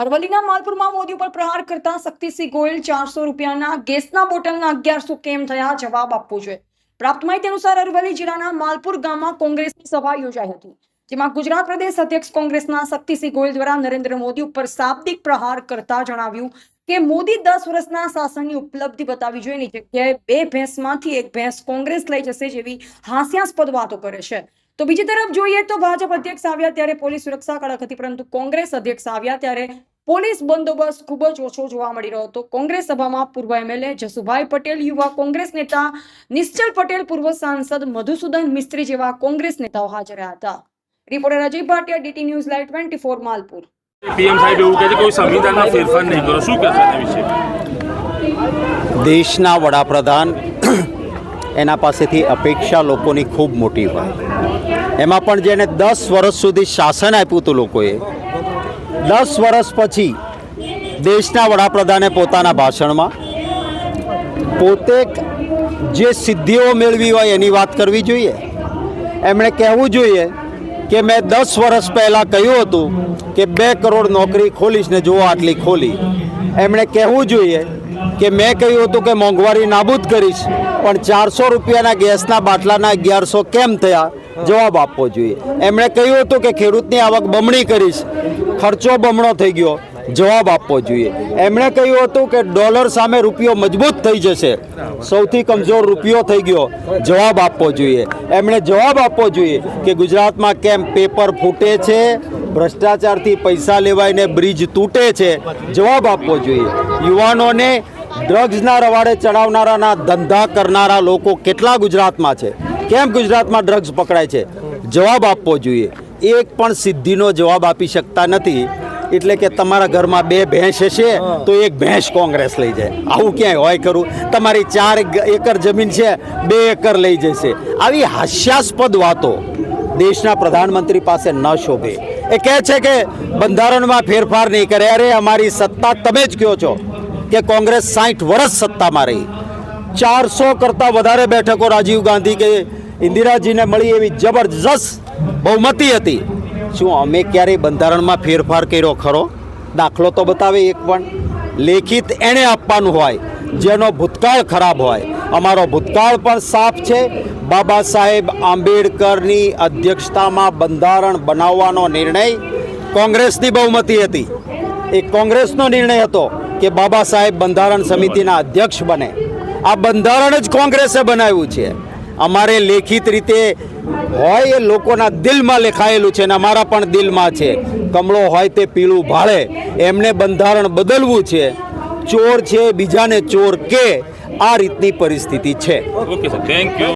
અરવલ્લીના માલપુરમાં મોદી ઉપર પ્રહાર કરતા શક્તિસિંહ ગોયલ ચારસો રૂપિયાના ગેસના બોટલના અગિયારસો કેમ થયા? જવાબ આપવો જોઈએ. પ્રાપ્ત માહિતી અનુસાર અરવલ્લી જિલ્લાના માલપુર ગામમાં કોંગ્રેસની સભા યોજાઈ હતી. જેમાં ગુજરાત પ્રદેશ અધ્યક્ષ કોંગ્રેસના શક્તિસિંહ ગોયલ દ્વારા નરેન્દ્ર મોદી ઉપર શાબ્દિક પ્રહાર કરતા જણાવ્યું કે મોદી દસ વર્ષના શાસનની ઉપલબ્ધિ બતાવી જોઈએ એની જગ્યાએ બે ભેંસમાંથી એક ભેંસ કોંગ્રેસ લઈ જશે જેવી હાસ્યાસ્પદ વાતો કરે છે. તો બીજી તરફ જોઈએ તો ભાજપ અધ્યક્ષ આવ્યા ત્યારે પોલીસ સુરક્ષા કડક હતી, પરંતુ કોંગ્રેસ અધ્યક્ષ આવ્યા ત્યારે પોલીસ બંદોબસ્ત ખૂબ જ ઓછો જોવા મળી રહ્યો હતો. કોંગ્રેસ સભામાં પૂર્વ એમએલએ જસુભાઈ પટેલ યુવા કોંગ્રેસ નેતા નિશ્ચલ પટેલ પૂર્વ સાંસદ મધુસૂદન મિસ્ત્રી જેવા કોંગ્રેસ નેતાઓ હાજર રહ્યા હતા. Reporter Ajay Bhatia DT news live twenty four Malpur. PM સાહેબ એવું કહે છે કોઈ સંવિધાનમાં ફેરફાર નહીં કરો. શું કહેશો એના વિશે? દેશના વડાપ્રધાન એના પાસેથી અપેક્ષા લોકોની ખૂબ મોટી હોય. એમાં પણ જેને દસ વર્ષ સુધી શાસન આપ્યું હતું લોકોએ દસ વર્ષ પછી દેશના વડાપ્રધાને પોતાના ભાષણમાં પોતે જે સિદ્ધિઓ મેળવી હોય એની વાત કરવી જોઈએ. એમણે કહેવું જોઈએ કે મેં દસ વર્ષ પહેલાં કહ્યું હતું કે બે કરોડ નોકરી ખોલીશ ને જુઓ આટલી ખોલી. એમણે કહેવું જોઈએ કે મેં કહ્યું હતું કે મોંઘવારી નાબૂદ કરીશ, પણ ચારસો રૂપિયાના ગેસના બાટલાના અગિયારસો કેમ થયા? જવાબ આપવો જોઈએ. એમણે કહ્યું હતું કે ખેડૂતની આવક બમણી કરીશ ખર્ચો બમણો થઈ ગયો. જવાબ આપવો જોઈએ. એમણે કહ્યું હતું કે ડોલર સામે રૂપિયો મજબૂત થઈ જશે. સૌથી કમજોર રૂપિયો થઈ ગયો. જવાબ આપવો જોઈએ. એમણે જવાબ આપવો જોઈએ કે ગુજરાતમાં કેમ પેપર ફૂટે છે, ભ્રષ્ટાચારથી પૈસા લેવાઈને બ્રિજ તૂટે છે. જવાબ આપવો જોઈએ. યુવાનોને ડ્રગ્સના રવાડે ચડાવનારાના ધંધા કરનારા લોકો કેટલા ગુજરાતમાં છે? કેમ ગુજરાતમાં ડ્રગ્સ પકડાય છે? જવાબ આપવો જોઈએ. એક પણ સિદ્ધિનો જવાબ આપી શકતા નથી. એટલે કે તમારા ઘરમાં બે ભેંસ હશે તો એક ભેંસ કોંગ્રેસ લઈ જાય. આવું ક્યાંય હોય કરું તમારી ચાર એકર જમીન છે બે એકર લઈ જશે. આવી હાસ્યાસ્પદ વાતો દેશના પ્રધાનમંત્રી પાસે ન શોભે. એ કહે છે કે બંધારણમાં ફેરફાર નહીં કરે. અરે અમારી સત્તા તમે જ કહો છો કે કોંગ્રેસ સાઠ વર્ષ સત્તામાં રહી. ચારસો કરતાં વધારે બેઠકો રાજીવ ગાંધી કે ઇન્દિરાજીને મળી એવી જબરજસ્ત બહુમતી હતી. શું અમે ક્યારેય બંધારણમાં ફેરફાર કર્યો ખરો? દાખલો તો બતાવે એક પણ. લેખિત એણે આપવાનું હોય, જેનો ભૂતકાળ ખરાબ હોય. અમારો ભૂતકાળ પણ સાફ છે. બાબા સાહેબ આંબેડકરની અધ્યક્ષતામાં બંધારણ બનાવવાનો નિર્ણય કોંગ્રેસની બહુમતી હતી. એ કોંગ્રેસનો નિર્ણય હતો કે બાબા સાહેબ બંધારણ સમિતિના અધ્યક્ષ બને. આ બંધારણ જ કોંગ્રેસે બનાવ્યું છે. અમારે લેખિત રીતે હોય એ લોકોના દિલમાં લેખાયેલું છે અને અમારા પણ દિલમાં છે. કમળો હોય તે પીળું ભાળે. એમને બંધારણ બદલવું છે. ચોર છે બીજાને ચોર કે આ રીતની પરિસ્થિતિ છે. Okay sir thank you